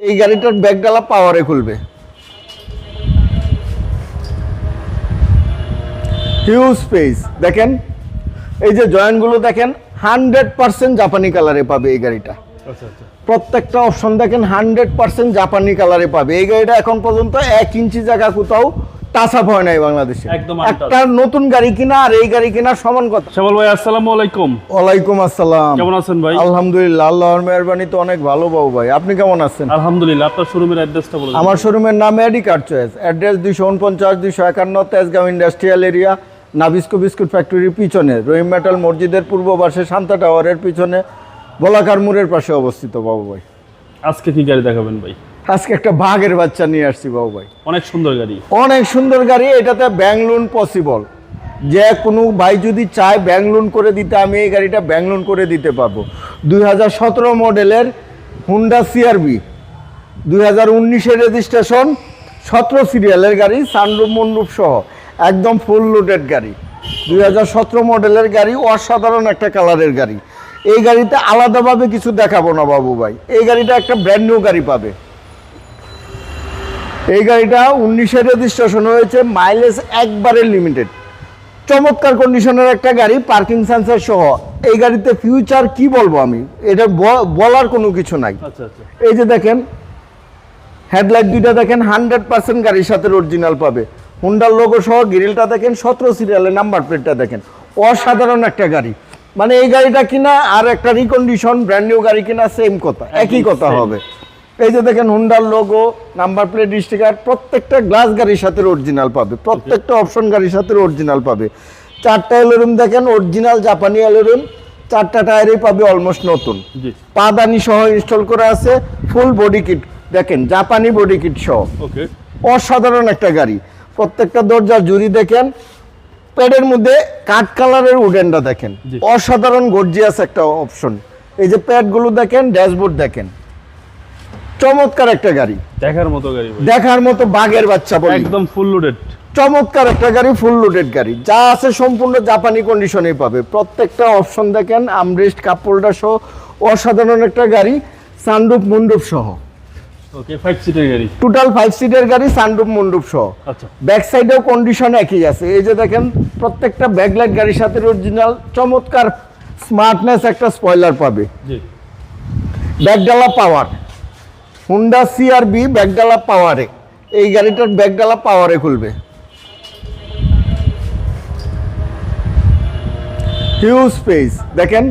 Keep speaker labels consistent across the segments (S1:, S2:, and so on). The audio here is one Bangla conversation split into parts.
S1: এই গাড়িটার ব্যাগডালা পাওয়ারে খুলবে। হিউজ স্পেস দেখেন? এই যে জয়েন্টগুলো দেখেন হান্ড্রেড পার্সেন্ট জাপানি কালারে পাবে এই গাড়িটা।
S2: আচ্ছা আচ্ছা।
S1: প্রত্যেকটা অপশন দেখেন হান্ড্রেড পার্সেন্ট জাপানি কালারে পাবে। এই গাড়িটা এখন পর্যন্ত এক ইঞ্চি জায়গা কোথাও টাচ আপ হয় নাই বাংলাদেশে।
S2: একদম
S1: একটা নতুন গাড়ি কিনা আর এই গাড়ি কিনা সমান কথা।
S2: শ্যামল ভাই আসসালামু আলাইকুম।
S1: ওয়ালাইকুম আসসালাম।
S2: কেমন আছেন ভাই?
S1: আলহামদুলিল্লাহ আল্লাহর মেহরবানি তো অনেক ভালো বাবু ভাই। আপনি কেমন আছেন?
S2: আলহামদুলিল্লাহ আপনার শোরুমের অ্যাড্রেসটা বলে দিন।
S1: আমার শোরুমের নাম এডি কার চয়েস অ্যাড্রেস দুইশো উনপঞ্চাশ দুইশো একান্ন Tejgaon industrial area Nabisco biscuit ফ্যাক্টরির পিছনে। রহিম মেটাল মসজিদের পূর্ব পাশে শান্তা টাওয়ারের পিছনে বলাকার মোড়ের পাশে অবস্থিত বাবু ভাই।
S2: আজকে কি গাড়ি দেখাবেন ভাই?
S1: আজকে একটা বাঘের বাচ্চা নিয়ে আসছি বাবু ভাই।
S2: অনেক সুন্দর গাড়ি।
S1: অনেক সুন্দর গাড়ি এটাতে ব্যাংক লোন পসিবল যে কোনো ভাই যদি চায় ব্যাংক লোন করে দিতে আমি এই গাড়িটা ব্যাংক লোন করে দিতে পারব। দুই হাজার সতেরো মডেলের হুন্ডা সিআরবি দুই হাজার উনিশের রেজিস্ট্রেশন সতেরো সিরিয়ালের গাড়ি সানরুপ মন্ডুপ সহ একদম ফুল লোডেড গাড়ি। দুই হাজার সতেরো মডেলের গাড়ি অসাধারণ একটা কালারের গাড়ি। এই গাড়িতে আলাদাভাবে কিছু দেখাবো না বাবু ভাই। এই গাড়িটা একটা ব্র্যান্ড নিউ গাড়ি পাবে। এই গাড়িটা উনিশের রেজিস্ট্রেশন হয়েছে মাইলেজ একবারে লিমিটেড চমৎকার কন্ডিশনের একটা গাড়ি পার্কিং সেন্সার সহ। এই গাড়িতে ফিউচার কি বলব আমি? এটা বলার কোনো কিছু নাই।
S2: আচ্ছা আচ্ছা।
S1: এই যে দেখেন হেডলাইট দুইটা দেখেন হান্ড্রেড পার্সেন্ট গাড়ির সাথে অরিজিনাল পাবে। হুন্ডার লোগো সহ গ্রিলটা দেখেন সতেরো সিরিয়ালের নাম্বার প্লেটটা দেখেন। অসাধারণ একটা গাড়ি। মানে এই গাড়িটা কিনা আর একটা রিকন্ডিশন ব্র্যান্ড নিউ গাড়ি কিনা সেম কথা। একই কথা হবে। এই যে দেখেন হুন্ডার লোগো নাম্বার প্লেট স্টিকার প্রত্যেকটা গ্লাস গাড়ির সাথে অরিজিনাল পাবে। প্রত্যেকটা অপশন গাড়ির সাথে অরিজিনাল পাবে। চারটা এলোরুম দেখেন অরিজিনাল জাপানি এলোরুম চারটা টায়ারই পাবে অলমোস্ট নতুন। পাদানি সহ ইনস্টল করা আছে ফুল বডি কিট দেখেন জাপানি বডি কিট সহ।
S2: ওকে
S1: অসাধারণ একটা গাড়ি। প্রত্যেকটা দরজার জুড়ি দেখেন প্যাডের মধ্যে কাঠ কালারের উডেনটা দেখেন। অসাধারণ গর্জিয়াস একটা অপশন এই যে প্যাডগুলো দেখেন ড্যাশবোর্ড দেখেন। চমৎকার একটা গাড়ি।
S2: দেখার মতো গাড়ি
S1: দেখার মতো বাঘের বাচ্চা বলি।
S2: একদম ফুল লোডেড
S1: চমৎকার একটা গাড়ি ফুল লোডেড গাড়ি। যা আছে সম্পূর্ণ জাপানি কন্ডিশনেই পাবে। প্রত্যেকটা অপশন দেখেন আমরেস্ট কাপড়টা সহ অসাধারণ একটা গাড়ি সানরুফ মন্ডপ সহ।
S2: ওকে ফাইভ সিটের গাড়ি।
S1: টোটাল ফাইভ সিটের গাড়ি সানরুফ মন্ডপ সহ।
S2: আচ্ছা।
S1: ব্যাক সাইডেও কন্ডিশন একই আছে। এই যে দেখেন প্রত্যেকটা ব্যাকলাইট গাড়ির সাথে অরিজিনাল চমৎকার স্মার্টনেস একটা স্পয়লার পাবে।
S2: জি।
S1: ব্যাকডালা পাওয়ার হুন্ডা সিআরবি ব্যাকডালা পাওয়ারে এই গাড়িটার ব্যাকডালা পাওয়ারে খুলবে। হিউজ স্পেস দেখেন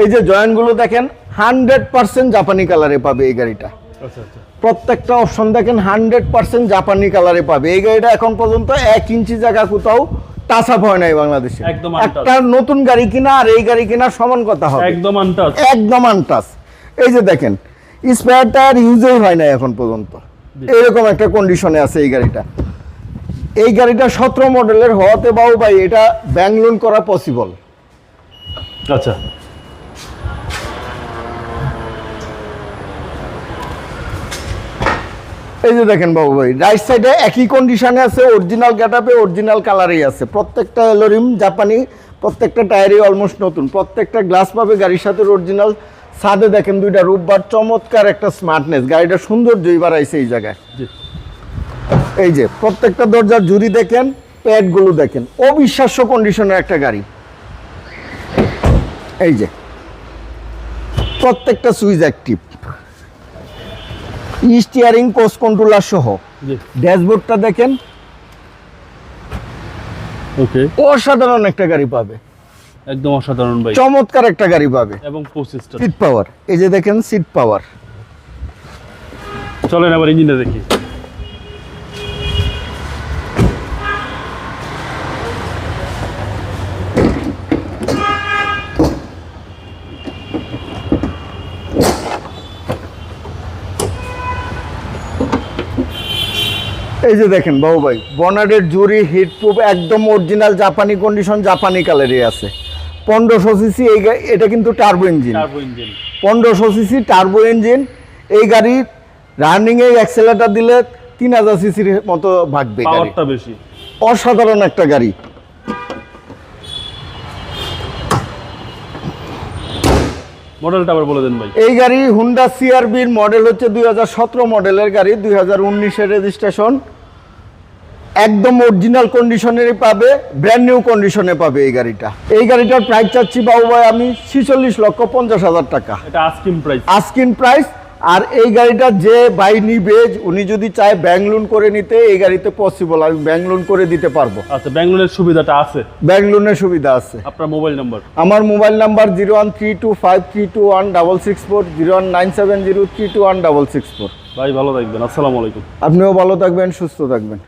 S1: এই যে জয়েন্টগুলো দেখেন হান্ড্রেড পার্সেন্ট জাপানি কালারে পাবে এই গাড়িটা।
S2: আচ্ছা আচ্ছা।
S1: প্রত্যেকটা অপশন দেখেন হান্ড্রেড পার্সেন্ট জাপানি কালারে পাবে। এই গাড়িটা এখন পর্যন্ত এক ইঞ্চি জায়গা কোথাও টাচ আপ হয় নাই বাংলাদেশে।
S2: একদম
S1: একটা নতুন গাড়ি কিনা আর এই গাড়ি কিনা সমান কথা হবে।
S2: একদম আনটাচ
S1: একদম আনটাস এই যে দেখেন স্পেয়ার আর ইউজই হয় না এখন পর্যন্ত। এরকম একটা কন্ডিশনে আছে এই গাড়িটা। এই গাড়িটা সতেরো মডেলের হওয়াতে বাবু ভাই এটা ব্যাংক লোন করা পসিবল
S2: আচ্ছা।
S1: এই যে দেখেন বাবু ভাই রাইট সাইডে একই কন্ডিশনে আছে অরিজিনাল গেটআপে অরিজিনাল কালারেই আছে। প্রত্যেকটা এলোরিম জাপানি প্রত্যেকটা টায়ারই অলমোস্ট নতুন। প্রত্যেকটা গ্লাস পাবে গাড়ির সাথে অরিজিনাল ছাদে দেখেন দুইটা রূপবার চমৎকার একটা স্মার্টনেস গাড়িটা সুন্দর সৌন্দর্যই বাড়াইছে এই জায়গায়। এই যে প্রত্যেকটা দরজার জুড়ি দেখেন প্যাডগুলো দেখেন। অবিশ্বাস্য কন্ডিশনের একটা গাড়ি। এই যে প্রত্যেকটা switch active steering post controller সহ। ড্যাশবোর্ডটা দেখেন।
S2: ওকে
S1: অসাধারণ একটা গাড়ি পাবে।
S2: একদম অসাধারণ ভাই
S1: চমৎকার একটা গাড়ি পাবে।
S2: এবং পঁচিশটা
S1: সিট পাওয়ার এই যে দেখেন সিট পাওয়ার
S2: চলেন আবার ইঞ্জিনটা দেখি।
S1: এই যে দেখেন বাবু ভাই বনারের জুরি হিট প্রুফ একদম অরিজিনাল জাপানি কন্ডিশন জাপানি কালারই আছে। পনেরোশো সিসি এই এটা কিন্তু টার্বো ইঞ্জিন পনেরোশো সিসি টার্বো ইঞ্জিন এই গাড়ির রানিংয়ে অ্যাক্সেলেটার দিলে তিন হাজার সিসির মতো ভাগবে
S2: বেশি।
S1: অসাধারণ একটা গাড়ি।
S2: মডেলটা আবার বলে দেন ভাই।
S1: এই গাড়ি হুন্ডা সিআরবির মডেল হচ্ছে দুই হাজার সতেরো মডেলের গাড়ি দুই হাজার রেজিস্ট্রেশন একদম অরিজিনাল কন্ডিশনেরই পাবে ব্র্যান্ড নিউ কন্ডিশনে পাবে এই গাড়িটা। এই গাড়িটার প্রাইস চাচ্ছি বাবু ভাই আমি ছিচল্লিশ লক্ষ পঞ্চাশ হাজার টাকা।
S2: এটা প্রাইস
S1: আস্কিন প্রাইস আর এই গাড়িটা যে বাই নিবে উনি যদি চায় ব্যাংক লোন করে নিতে এই গাড়িতে পসিবল আমি ব্যাংক লোন করে দিতে পারব।
S2: আচ্ছা ব্যাঙ্গলোরের সুবিধাটা আছে?
S1: ব্যাংক লোনের সুবিধা আছে।
S2: আপনার মোবাইল নাম্বার
S1: আমার mobile number zero one three two five three two one double six four zero one nine seven zero three two one double six four
S2: ভাই ভালো থাকবেন। আসসালামু আলাইকুম।
S1: আপনিও ভালো থাকবেন সুস্থ থাকবেন।